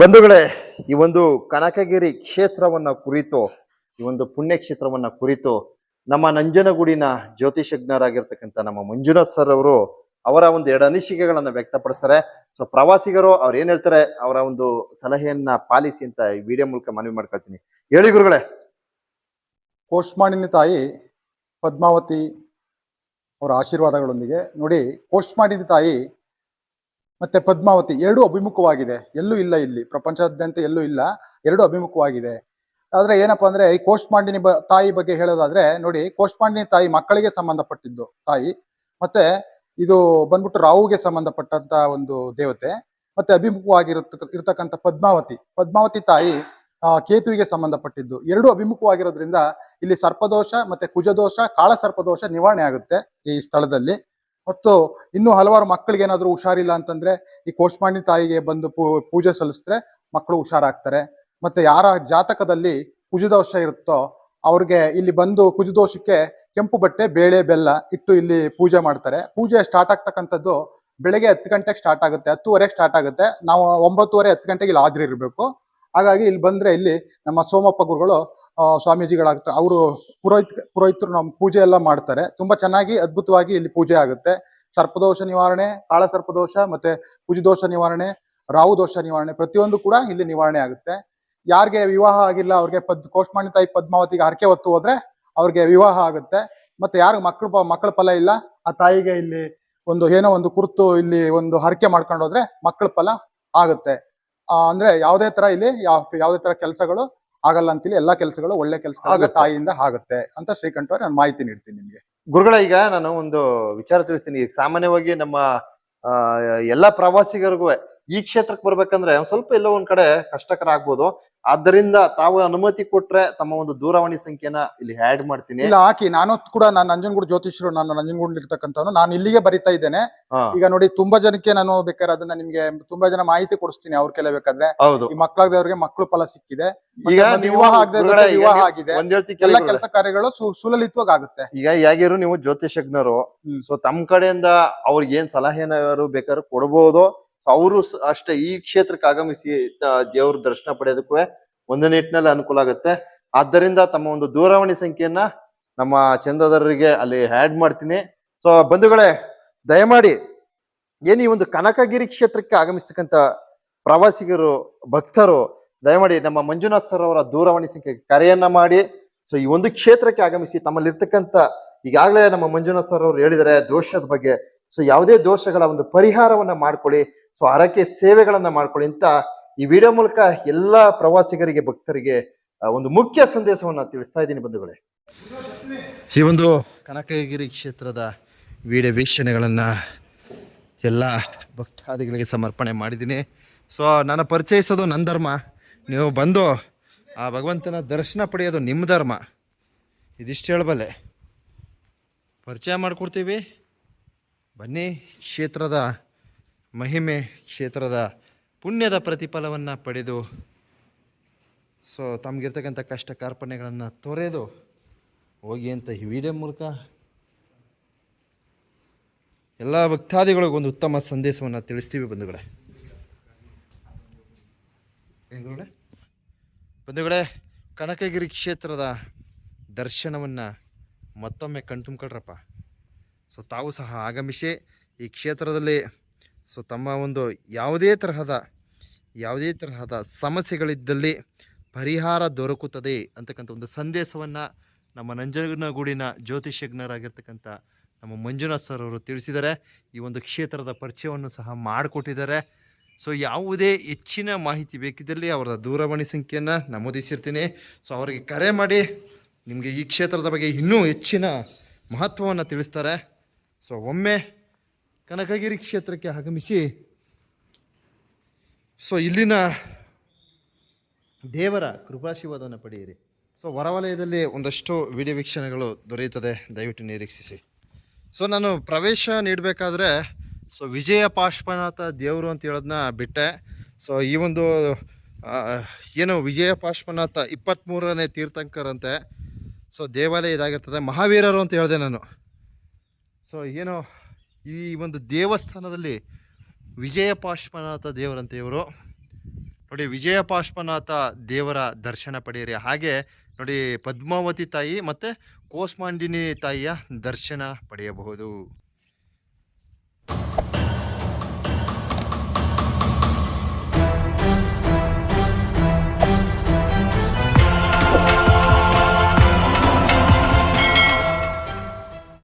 ಬಂಧುಗಳೇ, ಈ ಒಂದು ಕನಕಗಿರಿ ಕ್ಷೇತ್ರವನ್ನ ಕುರಿತು, ಈ ಒಂದು ಪುಣ್ಯ ಕ್ಷೇತ್ರವನ್ನ ಕುರಿತು ನಮ್ಮ ನಂಜನಗೂಡಿನ ಜ್ಯೋತಿಷಜ್ಞರಾಗಿರ್ತಕ್ಕಂಥ ನಮ್ಮ ಮಂಜುನಾಥ್ ಸರ್ ಅವರು ಅವರ ಒಂದು ಎರಡು ಅನಿಸಿಕೆಗಳನ್ನ ವ್ಯಕ್ತಪಡಿಸ್ತಾರೆ. ಸೊ ಪ್ರವಾಸಿಗರು ಅವ್ರು ಏನ್ ಹೇಳ್ತಾರೆ, ಅವರ ಒಂದು ಸಲಹೆಯನ್ನ ಪಾಲಿಸಿ ಅಂತ ಈ ವಿಡಿಯೋ ಮೂಲಕ ಮನವಿ ಮಾಡ್ಕೊಳ್ತೀನಿ. ಹೇಳಿ ಗುರುಗಳೇ. ಕೋಷ್ಮಾಣಿನಿ ತಾಯಿ ಪದ್ಮಾವತಿ ಅವರ ಆಶೀರ್ವಾದಗಳೊಂದಿಗೆ ನೋಡಿ, ಕೋಷ್ಮಾಣಿನಿ ತಾಯಿ ಮತ್ತೆ ಪದ್ಮಾವತಿ ಎರಡು ಅಭಿಮುಖವಾಗಿದೆ. ಎಲ್ಲೂ ಇಲ್ಲ ಇಲ್ಲಿ. ಪ್ರಪಂಚದಾದ್ಯಂತ ಎಲ್ಲೂ ಇಲ್ಲ. ಎರಡು ಅಭಿಮುಖವಾಗಿದೆ. ಆದ್ರೆ ಏನಪ್ಪಾ ಅಂದ್ರೆ ಈ ಕೋಷ್ಮಾಂಡಿನಿ ಬ, ತಾಯಿ ಬಗ್ಗೆ ಹೇಳೋದಾದ್ರೆ ನೋಡಿ, ಕೋಷ್ಮಾಂಡಿನಿ ತಾಯಿ ಮಕ್ಕಳಿಗೆ ಸಂಬಂಧಪಟ್ಟಿದ್ದು ತಾಯಿ. ಮತ್ತೆ ಇದು ಬಂದ್ಬಿಟ್ಟು ರಾಹುಗೆ ಸಂಬಂಧಪಟ್ಟಂತ ಒಂದು ದೇವತೆ. ಮತ್ತೆ ಅಭಿಮುಖವಾಗಿರತ ಇರತಕ್ಕಂಥ ಪದ್ಮಾವತಿ. ಪದ್ಮಾವತಿ ತಾಯಿ ಕೇತುವಿಗೆ ಸಂಬಂಧಪಟ್ಟಿದ್ದು. ಎರಡು ಅಭಿಮುಖವಾಗಿರೋದ್ರಿಂದ ಇಲ್ಲಿ ಸರ್ಪದೋಷ ಮತ್ತೆ ಕುಜದೋಷ ಕಾಳ ಸರ್ಪದೋಷ ನಿವಾರಣೆ ಆಗುತ್ತೆ ಈ ಸ್ಥಳದಲ್ಲಿ. ಮತ್ತು ಇನ್ನು ಹಲವಾರು ಮಕ್ಕಳಿಗೆ ಏನಾದರೂ ಹುಷಾರಿಲ್ಲ ಅಂತಂದ್ರೆ ಈ ಕೋಷ್ಮಾಂಡಿ ತಾಯಿಗೆ ಬಂದು ಪೂಜೆ ಸಲ್ಲಿಸಿದ್ರೆ ಮಕ್ಕಳು ಹುಷಾರಾಗ್ತಾರೆ. ಮತ್ತೆ ಯಾರ ಜಾತಕದಲ್ಲಿ ಕುಜದೋಷ ಇರುತ್ತೋ ಅವ್ರಿಗೆ ಇಲ್ಲಿ ಬಂದು ಕುಜದೋಷಕ್ಕೆ ಕೆಂಪು ಬಟ್ಟೆ, ಬೇಳೆ, ಬೆಲ್ಲ ಇಟ್ಟು ಇಲ್ಲಿ ಪೂಜೆ ಮಾಡ್ತಾರೆ. ಪೂಜೆ ಸ್ಟಾರ್ಟ್ ಆಗ್ತಕ್ಕಂಥದ್ದು ಬೆಳಗ್ಗೆ ಹತ್ತು ಗಂಟೆಗೆ ಸ್ಟಾರ್ಟ್ ಆಗುತ್ತೆ, ಹತ್ತುವರೆಗೆ ಸ್ಟಾರ್ಟ್ ಆಗುತ್ತೆ. ನಾವು ಒಂಬತ್ತುವರೆ ಹತ್ತು ಗಂಟೆಗೆ ಇಲ್ಲಿ ಹಾಜರಿರ್ಬೇಕು. ಹಾಗಾಗಿ ಇಲ್ಲಿ ಬಂದ್ರೆ ಇಲ್ಲಿ ನಮ್ಮ ಸೋಮಪ್ಪ ಗುರುಗಳು ಸ್ವಾಮೀಜಿಗಳಾಗ್ತ ಅವರು ಪುರೋಹಿತ್, ಪುರೋಹಿತರು ನಮ್ಮ ಪೂಜೆ ಎಲ್ಲ ಮಾಡ್ತಾರೆ. ತುಂಬಾ ಚೆನ್ನಾಗಿ, ಅದ್ಭುತವಾಗಿ ಇಲ್ಲಿ ಪೂಜೆ ಆಗುತ್ತೆ. ಸರ್ಪದೋಷ ನಿವಾರಣೆ, ಕಾಳ ಸರ್ಪದೋಷ ಮತ್ತೆ ದೋಷ ನಿವಾರಣೆ, ರಾಹು ದೋಷ ನಿವಾರಣೆ ಪ್ರತಿಯೊಂದು ಕೂಡ ಇಲ್ಲಿ ನಿವಾರಣೆ ಆಗುತ್ತೆ. ಯಾರಿಗೆ ವಿವಾಹ ಆಗಿಲ್ಲ, ಅವ್ರಿಗೆ ಪದ್, ಕೋಷ್ಮಾಣಿ ತಾಯಿ ಪದ್ಮಾವತಿಗೆ ಹರಕೆ ಹೊತ್ತು ಹೋದ್ರೆ ಅವ್ರಿಗೆ ವಿವಾಹ ಆಗುತ್ತೆ. ಮತ್ತೆ ಯಾರು ಮಕ್ಕಳು ಮಕ್ಕಳ ಫಲ ಇಲ್ಲ, ಆ ತಾಯಿಗೆ ಇಲ್ಲಿ ಒಂದು ಏನೋ ಒಂದು ಕುರ್ತು ಇಲ್ಲಿ ಒಂದು ಹರಕೆ ಮಾಡ್ಕೊಂಡು ಹೋದ್ರೆ ಮಕ್ಕಳ ಫಲ ಆಗುತ್ತೆ. ಅಂದ್ರೆ ಯಾವುದೇ ತರ ಇಲ್ಲಿ ಯಾವ ಯಾವುದೇ ತರ ಕೆಲಸಗಳು ಆಗಲ್ಲ ಅಂತೇಳಿ ಎಲ್ಲಾ ಕೆಲಸಗಳು ಒಳ್ಳೆ ಕೆಲಸಗಳು ಆಗುತ್ತೆ. ತಾಯಿಯಿಂದ ಆಗುತ್ತೆ ಅಂತ ಶ್ರೀಕಂಠ ಅವ್ರೆ ನಾನು ಮಾಹಿತಿ ನೀಡ್ತೀನಿ ನಿಮ್ಗೆ ಗುರುಗಳ ಈಗ ನಾನು ಒಂದು ವಿಚಾರ ತಿಳಿಸ್ತೀನಿ ಈಗ ಸಾಮಾನ್ಯವಾಗಿ ನಮ್ಮ ಆ, ಎಲ್ಲಾ ಪ್ರವಾಸಿಗರಿಗೂ ಈ ಕ್ಷೇತ್ರಕ್ಕೆ ಬರ್ಬೇಕಂದ್ರೆ ಒಂದ್ ಸ್ವಲ್ಪ ಎಲ್ಲೋ ಒಂದ್ ಕಡೆ ಕಷ್ಟಕರ ಆಗ್ಬೋದು ಆದ್ದರಿಂದ ತಾವು ಅನುಮತಿ ಕೊಟ್ರೆ ತಮ್ಮ ಒಂದು ದೂರವಾಣಿ ಸಂಖ್ಯೆನ ಇಲ್ಲಿ ಆಡ್ ಮಾಡ್ತೀನಿ. ಇಲ್ಲ ಹಾಕಿ ನಾನು ಕೂಡ ನಾನು ನಂಜನಗೂಡು ಜ್ಯೋತಿಷರು ನಾನು ನಂಜನಗೂಡ್ ಇರ್ತಕ್ಕಂಥವ್ನು ನಾನು ಇಲ್ಲಿಗೆ ಬರಿತಾ ಇದ್ದೇನೆ. ಈಗ ನೋಡಿ ತುಂಬಾ ಜನಕ್ಕೆ ನಾನು ಬೇಕಾದ್ರೆ ಅದನ್ನ ನಿಮ್ಗೆ ತುಂಬಾ ಜನ ಮಾಹಿತಿ ಕೊಡಿಸ್ತೀನಿ ಅವ್ರ ಕೆಲ ಬೇಕಾದ್ರೆ. ಈ ಮಕ್ಕಳಾಗದವ್ರಿಗೆ ಮಕ್ಕಳು ಫಲ ಸಿಕ್ಕಿದೆ. ಈಗ ವಿವಾಹ ಆಗದೆ ವಿವಾಹ ಆಗಿದೆ. ಎಲ್ಲ ಕೆಲಸ ಕಾರ್ಯಗಳು ಸುಲಲಿತವಾಗಿ ಆಗುತ್ತೆ ಈಗ ಹೇಗಿರು ನೀವು ಜ್ಯೋತಿಷಜ್ಞರು. ಸೊ ತಮ್ಮ ಕಡೆಯಿಂದ ಅವ್ರಿಗೆ ಏನ್ ಸಲಹೆನಾರು ಬೇಕಾದ್ರೂ ಕೊಡ್ಬೋದು. ಅವರು ಅಷ್ಟೇ ಈ ಕ್ಷೇತ್ರಕ್ಕೆ ಆಗಮಿಸಿ ದೇವ್ರ ದರ್ಶನ ಪಡೆಯೋದಕ್ಕೂ ಒಂದು ನಿಟ್ಟಿನಲ್ಲಿ ಅನುಕೂಲ ಆಗುತ್ತೆ. ಆದ್ದರಿಂದ ತಮ್ಮ ಒಂದು ದೂರವಾಣಿ ಸಂಖ್ಯೆಯನ್ನ ನಮ್ಮ ಚಂದದಾರರಿಗೆ ಅಲ್ಲಿ ಆ್ಯಡ್ ಮಾಡ್ತೀನಿ. ಸೊ ಬಂಧುಗಳೇ, ದಯಮಾಡಿ, ಏನು ಈ ಒಂದು ಕನಕಗಿರಿ ಕ್ಷೇತ್ರಕ್ಕೆ ಆಗಮಿಸ್ತಕ್ಕಂಥ ಪ್ರವಾಸಿಗರು, ಭಕ್ತರು, ದಯಮಾಡಿ ನಮ್ಮ ಮಂಜುನಾಥ್ ಸರ್ ಅವರ ದೂರವಾಣಿ ಸಂಖ್ಯೆಗೆ ಕರೆಯನ್ನ ಮಾಡಿ. ಸೊ ಈ ಒಂದು ಕ್ಷೇತ್ರಕ್ಕೆ ಆಗಮಿಸಿ ತಮ್ಮಲ್ಲಿರ್ತಕ್ಕಂಥ ಈಗಾಗಲೇ ನಮ್ಮ ಮಂಜುನಾಥ್ ಸರ್ ಅವರು ಹೇಳಿದರೆ ದೋಷದ ಬಗ್ಗೆ ಸೊ ಯಾವುದೇ ದೋಷಗಳ ಒಂದು ಪರಿಹಾರವನ್ನ ಮಾಡ್ಕೊಳ್ಳಿ. ಸೊ ಹರಕೆ ಸೇವೆಗಳನ್ನ ಮಾಡ್ಕೊಳ್ಳಿ ಅಂತ ಈ ವಿಡಿಯೋ ಮೂಲಕ ಎಲ್ಲ ಪ್ರವಾಸಿಗರಿಗೆ, ಭಕ್ತರಿಗೆ ಒಂದು ಮುಖ್ಯ ಸಂದೇಶವನ್ನ ತಿಳಿಸ್ತಾ ಇದ್ದೀನಿ ಬಂಧುಗಳೇ. ಈ ಒಂದು ಕನಕಗಿರಿ ಕ್ಷೇತ್ರದ ವಿಡಿಯೋ ವೀಕ್ಷಣೆಗಳನ್ನ ಎಲ್ಲ ಭಕ್ತಾದಿಗಳಿಗೆ ಸಮರ್ಪಣೆ ಮಾಡಿದ್ದೀನಿ. ಸೊ ನಾನು ಪರಿಚಯಿಸೋದು ನನ್ನ ಧರ್ಮ. ನೀವು ಬಂದು ಆ ಭಗವಂತನ ದರ್ಶನ ಪಡೆಯೋದು ನಿಮ್ಮ ಧರ್ಮ. ಇದಿಷ್ಟು ಹೇಳಬಲ್ಲೆ. ಪರಿಚಯ ಮಾಡಿಕೊಡ್ತೀವಿ. ಬನ್ನಿ ಕ್ಷೇತ್ರದ ಮಹಿಮೆ, ಕ್ಷೇತ್ರದ ಪುಣ್ಯದ ಪ್ರತಿಫಲವನ್ನು ಪಡೆದು, ಸೊ ತಮಗಿರ್ತಕ್ಕಂಥ ಕಷ್ಟ ಕಾರ್ಪಣ್ಯಗಳನ್ನು ತೊರೆದು ಹೋಗಿ ಅಂತ ಈ ವಿಡಿಯೋ ಮೂಲಕ ಎಲ್ಲ ಭಕ್ತಾದಿಗಳಿಗೂ ಒಂದು ಉತ್ತಮ ಸಂದೇಶವನ್ನು ತಿಳಿಸ್ತೀವಿ ಬಂಧುಗಳೇ. ಬಂಧುಗಳೇ ಬಂಧುಗಳೇ, ಕನಕಗಿರಿ ಕ್ಷೇತ್ರದ ದರ್ಶನವನ್ನು ಮತ್ತೊಮ್ಮೆ ಕಣ್ತುಂಬ್ಕೊಳ್ರಪ್ಪ ಸೊ ತಾವು ಸಹ ಆಗಮಿಸಿ ಈ ಕ್ಷೇತ್ರದಲ್ಲಿ ಸೊ ತಮ್ಮ ಒಂದು ಯಾವುದೇ ತರಹದ ಯಾವುದೇ ತರಹದ ಸಮಸ್ಯೆಗಳಿದ್ದಲ್ಲಿ ಪರಿಹಾರ ದೊರಕುತ್ತದೆ ಅಂತಕ್ಕಂಥ ಒಂದು ಸಂದೇಶವನ್ನು ನಮ್ಮ ನಂಜನಗೂಡಿನ ಜ್ಯೋತಿಷಜ್ಞರಾಗಿರ್ತಕ್ಕಂಥ ನಮ್ಮ ಮಂಜುನಾಥ್ ಸರ್ ಅವರು ತಿಳಿಸಿದ್ದಾರೆ. ಈ ಒಂದು ಕ್ಷೇತ್ರದ ಪರಿಚಯವನ್ನು ಸಹ ಮಾಡಿಕೊಟ್ಟಿದ್ದಾರೆ. ಸೊ ಯಾವುದೇ ಹೆಚ್ಚಿನ ಮಾಹಿತಿ ಬೇಕಿದ್ದಲ್ಲಿ ಅವರ ದೂರವಾಣಿ ಸಂಖ್ಯೆಯನ್ನು ನಮೂದಿಸಿರ್ತೀನಿ. ಸೊ ಅವರಿಗೆ ಕರೆ ಮಾಡಿ ನಿಮಗೆ ಈ ಕ್ಷೇತ್ರದ ಬಗ್ಗೆ ಇನ್ನೂ ಹೆಚ್ಚಿನ ಮಹತ್ವವನ್ನು ತಿಳಿಸ್ತಾರೆ. ಸೊ ಒಮ್ಮೆ ಕನಕಗಿರಿ ಕ್ಷೇತ್ರಕ್ಕೆ ಆಗಮಿಸಿ, ಸೊ ಇಲ್ಲಿನ ದೇವರ ಕೃಪಾಶೀರ್ವಾದವನ್ನು ಪಡೆಯಿರಿ. ಸೊ ಹೊರವಲಯದಲ್ಲಿ ಒಂದಷ್ಟು ವಿಡಿಯೋ ವೀಕ್ಷಣೆಗಳು ದೊರೆಯುತ್ತದೆ, ದಯವಿಟ್ಟು ನಿರೀಕ್ಷಿಸಿ. ಸೊ ನಾನು ಪ್ರವೇಶ ನೀಡಬೇಕಾದ್ರೆ, ಸೊ ವಿಜಯ ಪಾಶ್ವನಾಥ ದೇವರು ಅಂತ ಹೇಳೋದನ್ನ ಬಿಟ್ಟೆ. ಸೊ ಈ ಒಂದು ಏನು ವಿಜಯ ಪಾಶ್ವನಾಥ ಇಪ್ಪತ್ತ್ಮೂರನೇ ತೀರ್ಥಂಕರಂತೆ, ಸೊ ದೇವಾಲಯ ಇದಾಗಿರ್ತದೆ, ಮಹಾವೀರರು ಅಂತ ಹೇಳಿದೆ ನಾನು. ಸೊ ಏನೋ ಈ ಒಂದು ದೇವಸ್ಥಾನದಲ್ಲಿ ವಿಜಯ ಪಾಶ್ವನಾಥ ದೇವರಂತೆ ಇವರು. ನೋಡಿ, ವಿಜಯ ಪಾರ್ಶ್ವನಾಥ ದೇವರ ದರ್ಶನ ಪಡೆಯಿರಿ. ಹಾಗೆ ನೋಡಿ, ಪದ್ಮಾವತಿ ತಾಯಿ ಮತ್ತೆ ಕೋಸ್ಮಾಂಡಿನಿ ತಾಯಿಯ ದರ್ಶನ ಪಡೆಯಬಹುದು.